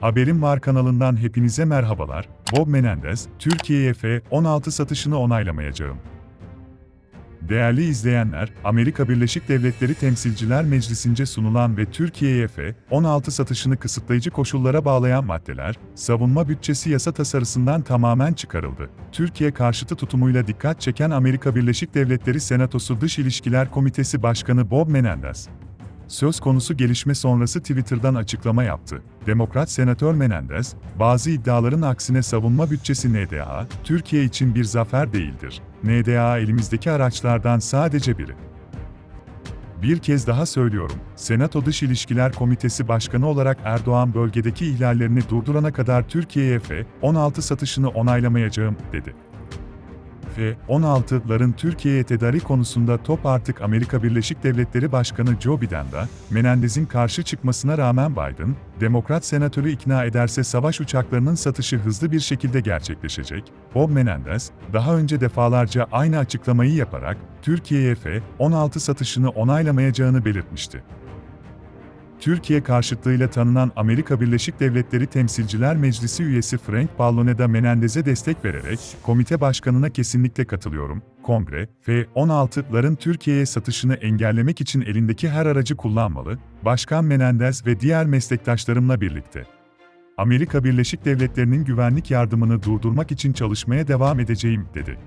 Haberim Var kanalından hepinize merhabalar. Bob Menendez, Türkiye'ye F-16 satışını onaylamayacağım. Değerli izleyenler, Amerika Birleşik Devletleri Temsilciler Meclisi'nce sunulan ve Türkiye'ye F-16 satışını kısıtlayıcı koşullara bağlayan maddeler, savunma bütçesi yasa tasarısından tamamen çıkarıldı. Türkiye karşıtı tutumuyla dikkat çeken Amerika Birleşik Devletleri Senatosu Dış İlişkiler Komitesi Başkanı Bob Menendez, söz konusu gelişme sonrası Twitter'dan açıklama yaptı. Demokrat Senatör Menendez, bazı iddiaların aksine savunma bütçesi NDA, Türkiye için bir zafer değildir. NDA elimizdeki araçlardan sadece biri. Bir kez daha söylüyorum, Senato Dış İlişkiler Komitesi Başkanı olarak Erdoğan bölgedeki ihlallerini durdurana kadar Türkiye'ye F-16 satışını onaylamayacağım, dedi. F-16'ların Türkiye'ye tedarik konusunda top artık Amerika Birleşik Devletleri Başkanı Joe Biden'da, Menendez'in karşı çıkmasına rağmen Biden, Demokrat senatörü ikna ederse savaş uçaklarının satışı hızlı bir şekilde gerçekleşecek. Bob Menendez, daha önce defalarca aynı açıklamayı yaparak, Türkiye'ye F-16 satışını onaylamayacağını belirtmişti. Türkiye karşıtlığıyla tanınan Amerika Birleşik Devletleri Temsilciler Meclisi üyesi Frank Balloneda Menendez'e destek vererek, komite başkanına kesinlikle katılıyorum, kongre, F-16'ların Türkiye'ye satışını engellemek için elindeki her aracı kullanmalı, Başkan Menendez ve diğer meslektaşlarımla birlikte. Amerika Birleşik Devletleri'nin güvenlik yardımını durdurmak için çalışmaya devam edeceğim, dedi.